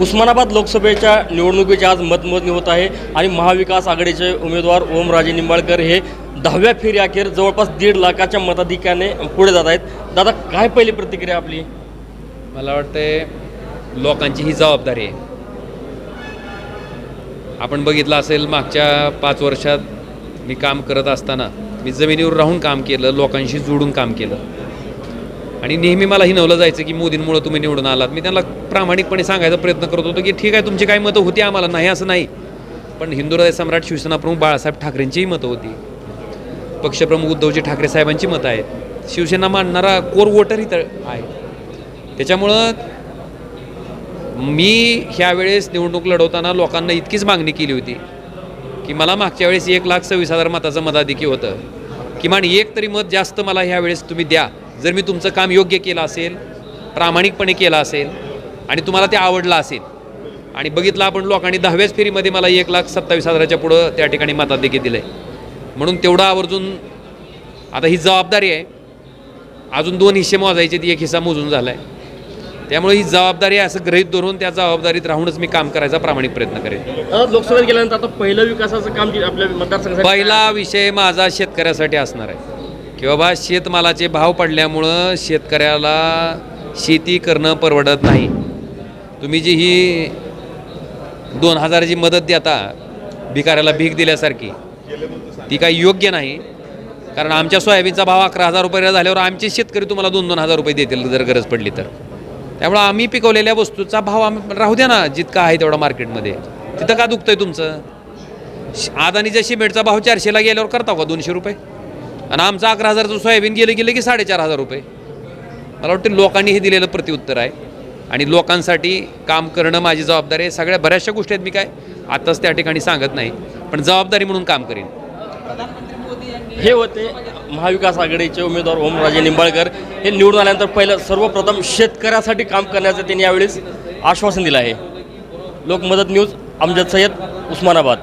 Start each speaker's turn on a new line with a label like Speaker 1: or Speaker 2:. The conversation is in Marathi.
Speaker 1: उस्मानाबाद लोकसभेच्या निवडणुकीची आज मतमोजणी होत आहे आणि महाविकास आघाडीचे उमेदवार ओमराजे निंबाळकर हे दहाव्या फेरी अखेर जवळपास दीड लाखाच्या मताधिक्याने पुढे जात आहेत. दादा काय पहिली प्रतिक्रिया आपली?
Speaker 2: मला वाटतंय लोकांची ही जबाबदारी आहे. आपण बघितलं असेल मागच्या पाच वर्षात मी काम करत असताना मी जमिनीवर राहून काम केलं लोकांशी जोडून काम केलं. आणि नेहमी मला हिनवलं जायचं की मोदींमुळं तुम्ही निवडून आलात. मी त्यांना प्रामाणिकपणे सांगायचा प्रयत्न करत होतो की ठीक आहे तुमची काही मतं होती आम्हाला. नाही असं नाही. पण हिंदुराय सम्राट शिवसेना प्रमुख बाळासाहेब ठाकरेंचीही मतं होती. पक्षप्रमुख उद्धवजी ठाकरे साहेबांची मतं आहेत. शिवसेना मांडणारा कोर वोटरही तर आहे. त्याच्यामुळं मी ह्यावेळेस निवडणूक लढवताना लोकांना इतकीच मागणी केली होती की मला मागच्या वेळेस एक लाख सव्वीस हजार मताचं मताधिकी होतं. किमान एक तरी मत जास्त मला ह्यावेळेस तुम्ही द्या. जर मी तुमचं काम योग्य केलं असेल प्रामाणिकपणे केलं असेल आणि तुम्हाला ते आवडलं असेल आणि बघितलं आपण लोकांनी दहाव्याच फेरीमध्ये मला एक लाख सत्तावीस हजाराच्या पुढं त्या ठिकाणी मताधिकी दिलं आहे म्हणून तेवढं आवर्जून आता ही जबाबदारी आहे. अजून दोन हिस्से मोजायचे ती एक हिस्सा मोजून झाला आहे त्यामुळे ही जबाबदारी आहे असं गृहीत धरून त्या जबाबदारीत राहूनच मी काम करायचा प्रामाणिक प्रयत्न करेन.
Speaker 1: लोकसभेत गेल्यानंतर आता पहिलं विकासाचं काम आपल्या मतदारसंघासाठी
Speaker 2: पहिला विषय माझा शेतकऱ्यासाठी असणार आहे. की बाबा शेतमालाचे भाव पडल्यामुळं शेतकऱ्याला शेती करणं परवडत नाही. तुम्ही जी ही दोन हजाराची मदत देता भिकाऱ्याला भीक दिल्यासारखी ती काही योग्य नाही. कारण आमच्या सोयाबीनचा भाव अकरा हजार रुपये झाल्यावर आमचे शेतकरी तुम्हाला दोन दोन हजार रुपये देतील जर गरज पडली तर. त्यामुळं आम्ही पिकवलेल्या वस्तूचा भाव आम्ही राहू द्या ना जितका आहे तेवढा मार्केटमध्ये. तिथं का दुखतंय तुमचं? श- अदानीच्या सिमेंटचा भाव चारशेला गेल्यावर करता का दोनशे रुपये? आणि आमचं अकरा हजारचं सोयाबीन गेलं गेलं की साडेचार हजार रुपये. मला वाटतं लोकांनी हे दिलेलं प्रत्युत्तर आहे. आणि लोकांसाठी काम करणं माझी जबाबदारी आहे. सगळ्या बऱ्याचशा गोष्टी आहेत मी काय आताच त्या ठिकाणी सांगत नाही. पण जबाबदारी म्हणून काम करीन.
Speaker 1: हे होते महाविकास आघाडीचे उमेदवार ओमराजे निंबाळकर. हे निवडून आल्यानंतर पहिलं सर्वप्रथम शेतकऱ्यासाठी काम करण्याचं त्यांनी यावेळेस आश्वासन दिलं आहे. लोकमदत न्यूज अमजद सय्यद उस्मानाबाद.